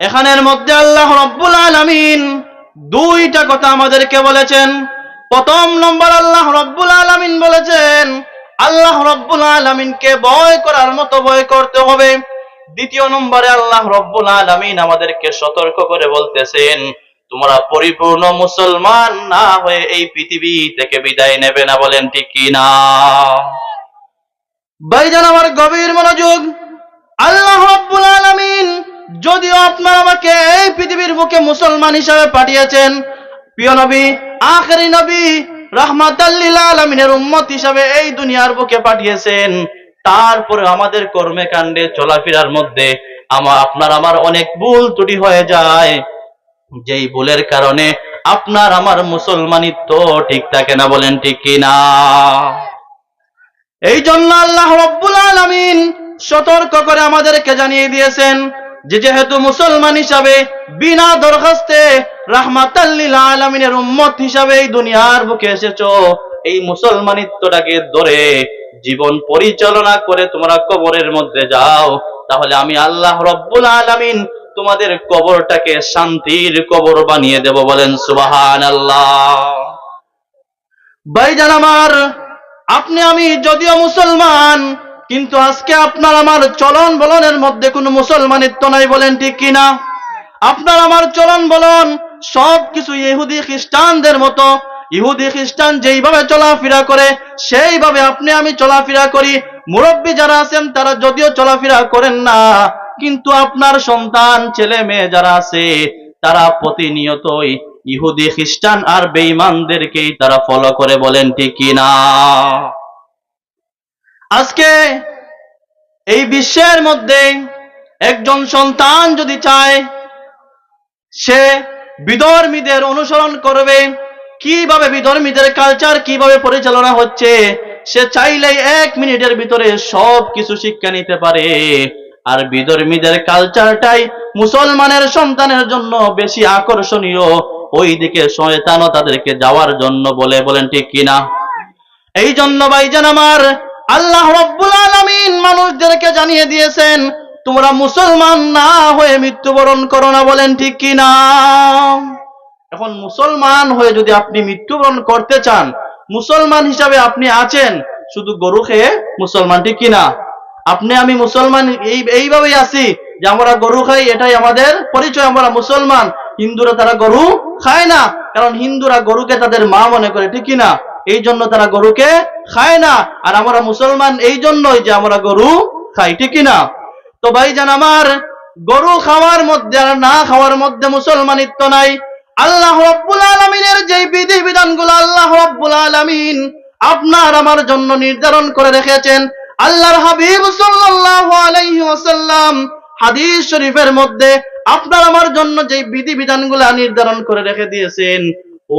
এখানের মধ্যে আল্লাহ রব্বুল আলামিন দুইটা কথা আমাদেরকে বলেছেন। প্রথম নম্বর আল্লাহ রব্বুল আলামিন বলেছেন, আল্লাহ রব্বুল আলামিনকে ভয় করার মতো ভয় করতে হবে। দ্বিতীয় নম্বরে আল্লাহ রব্বুল আলামিন আমাদেরকে সতর্ক করে বলতেছেন, তোমরা পরিপূর্ণ মুসলমান না হয়ে এই পৃথিবী থেকে বিদায় নেবে না বলেন ঠিক কি না ভাইজান, আমার গভীর মনোযোগ যদিও আপনার আমাকে এই পৃথিবীর বুকে মুসলমান হিসাবে পাঠিয়েছেন, প্রিয় নবী, আখেরি নবী রাহমাতাল্লিল আলামিনের উম্মত হিসাবে এই দুনিয়ার বুকে পাঠিয়েছেন। তারপরে আমাদের কর্মে কাণ্ডে চলাফেরার মধ্যে আমার, আপনার আমার অনেক ভুল ত্রুটি হয়ে যায়। যেই ভুলের কারণে আপনার আমার মুসলমানিত্ব ঠিক থাকে না বলেন ঠিক কিনা? এই জন্য আল্লাহ রব্বুল আলামিন সতর্ক করে আমাদেরকে জানিয়ে দিয়েছেন যে যেহেতু মুসলমান হিসাবে বিনা দরখাস্তে রাহমাতাল্লিল আলামিনের উম্মত হিসাবে এই দুনিয়ার বুকে এসেছ, এই মুসলমানিত্বটাকে ধরে জীবন পরিচালনা করে তোমরা কবরের মধ্যে যাও, তাহলে আমি আল্লাহ রব্বুল আলামিন তোমাদের কবরটাকে শান্তির কবর বানিয়ে দেব বলেন সুবাহান আল্লাহ ভাইজান আমার, আপনি আমি যদিও মুসলমান কিন্তু আজকে আপনার আমার চলন বলনের মধ্যে কোনো মুসলমানিত্ব নাই বলেন ঠিক কিনা? আপনার আমার চলন বলন সব কিছু ইহুদি খ্রিস্টানদের মতো, ইহুদি খ্রিস্টান যেইভাবে চলাফেরা করে, সেইভাবে আপনি আমি চলাফেরা করি। মুরব্বী যারা আছেন, তারা যদিও চলাফেরা করেন না, কিন্তু আপনার সন্তান, ছেলে, মেয়ে যারা আছে, তারা প্রতিনিয়তই ইহুদি খ্রিস্টান আর বেঈমানদেরকেই তারা ফলো করে বলেন ঠিক কিনা? আজকে এই বিশ্বের মধ্যে একজন সন্তান যদি চায়, সে বিধর্মীদের অনুসরণ করবে। কীভাবে বিধর্মীদের কালচার কীভাবে পরিচালনা হচ্ছে, সে চাইলেই এক মিনিটের ভিতরে সব কিছু শিক্ষা নিতে পারে। আর বিধর্মীদের কালচারটাই মুসলমানের সন্তানের জন্য বেশি আকর্ষণীয়। ওই দিকে শয়তানও তাদেরকে যাওয়ার জন্য বলে, বলেন ঠিক কিনা? এই জন্য ভাইজান আমার আল্লাহ রব্বুল আলামিন মানুষদেরকে জানিয়ে দিয়েছেন, তোমরা মুসলমান না হয়ে মৃত্যুবরণ করো না বলেন ঠিক কি না? এখন মুসলমান হয়ে যদি আপনি মৃত্যুবরণ করতে চান, মুসলমান হিসাবে আপনি আছেন, শুধু গরু খেয়ে মুসলমান ঠিক কিনা আপনি আমি মুসলমান এই, এইভাবেই আছি যে আমরা গরু খাই, এটাই আমাদের পরিচয়, আমরা মুসলমান। হিন্দুরা তারা গরু খায় না, কারণ হিন্দুরা গরুকে তাদের মা মনে করে, ঠিক কিনা এই জন্য তারা গরুকে খায় না। আর আমরা মুসলমান এই জন্যই যে আমরা গরু খাই, ঠিক কিনা? তো ভাইজান, আমার গরু খাওয়ার মধ্যে আর না খাওয়ার মধ্যে মুসলমানিত্ব নাই। আল্লাহ রব্বুল আলমিনের যে বিধি বিধানগুলো আল্লাহ রব্বুল আলমিন আপনার আমার জন্য নির্ধারণ করে রেখেছেন, আল্লাহর হাবিব সাল্লাল্লাহু আলাইহি ওয়াসাল্লাম হাদিস শরীফের মধ্যে আপনার আমার জন্য যে বিধি বিধানগুলা নির্ধারণ করে রেখে দিয়েছেন,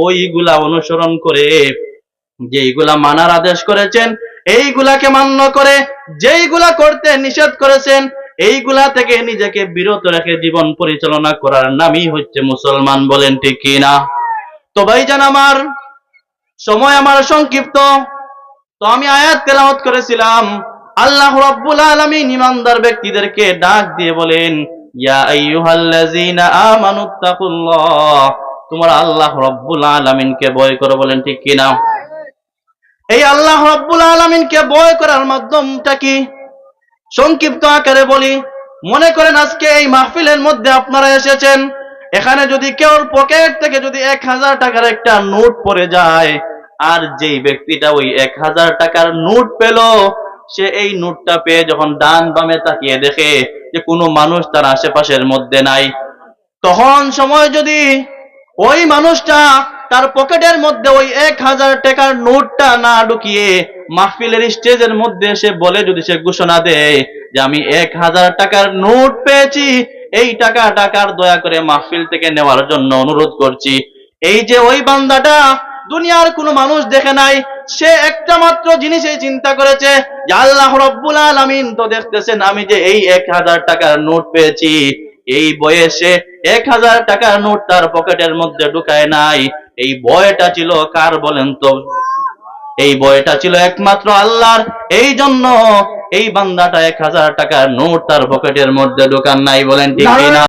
ওইগুলা অনুসরণ করে যেইগুলা মানার আদেশ করেছেন, এইগুলাকে মান্য করে, যেইগুলা করতে নিষেধ করেছেন, এইগুলা থেকে নিজেকে বিরত রেখে জীবন পরিচালনা করার নামই হচ্ছে মুসলমান, বলেন ঠিক কিনা? তো ভাইজান আমার, সময় আমার সংক্ষিপ্ত। তো আমি আয়াত তেলাওয়াত করেছিলাম, আল্লাহ রাব্বুল আলামিন ইমানদার ব্যক্তিদেরকে ডাক দিয়ে বলেন, ইয়া আইয়ুহাল্লাযীনা আমানুত্তাকুল্লাহ তোমরা আল্লাহ রাব্বুল আলামিনকে ভয় করো, বলেন ঠিক কিনা? এই আল্লাহ রাব্বুল আলামিনকে ভয় করার মাধ্যমটা কি? সংক্ষিপ্ত আকারে বলি, মনে করেন আজকে এই মাহফিলের মধ্যে আপনারা এসেছেন, এখানে যদি কেউ পকেট থেকে যদি এক হাজার টাকার একটা নোট পড়ে যায়, আর যেই ব্যক্তিটা ওই এক হাজার টাকার নোট পেল, সে এই নোটটা পেয়ে যখন ডান বামে তাকিয়ে দেখে যে কোনো মানুষ তার আশেপাশের মধ্যে নাই। তখন সময় যদি ওই মানুষটা তার পকেটের মধ্যে ওই এক হাজার টাকার নোটটা না ঢুকিয়ে মাহফিলের স্টেজের মধ্যে সে বলে যদি সে ঘোষণা দেয় যে আমি এক হাজার টাকার নোট পেয়েছি, এই টাকা টাকার দয়া করে মাহফিল থেকে নেওয়ার জন্য অনুরোধ করছি। এই যে ওই বান্দাটা দুনিয়ার কোনো মানুষ দেখে নাই, সে একটা মাত্র জিনিসই চিন্তা করেছে আল্লাহ রব্বুল আলামিন তো দেখতেছেন আমি যে এই এক হাজার টাকার নোট পেয়েছি। এই বয়সে এক হাজার টাকার নোট তার পকেটের মধ্যে ঢুকায় নাই। এই বয়টা ছিল কার বলেন তো? এই বয়টা ছিল একমাত্র আল্লাহর। এই জন্য এই বান্দাটা এক হাজার টাকার নোট তার পকেটের মধ্যে দোকান নাই বলেন ঠিক কিনা?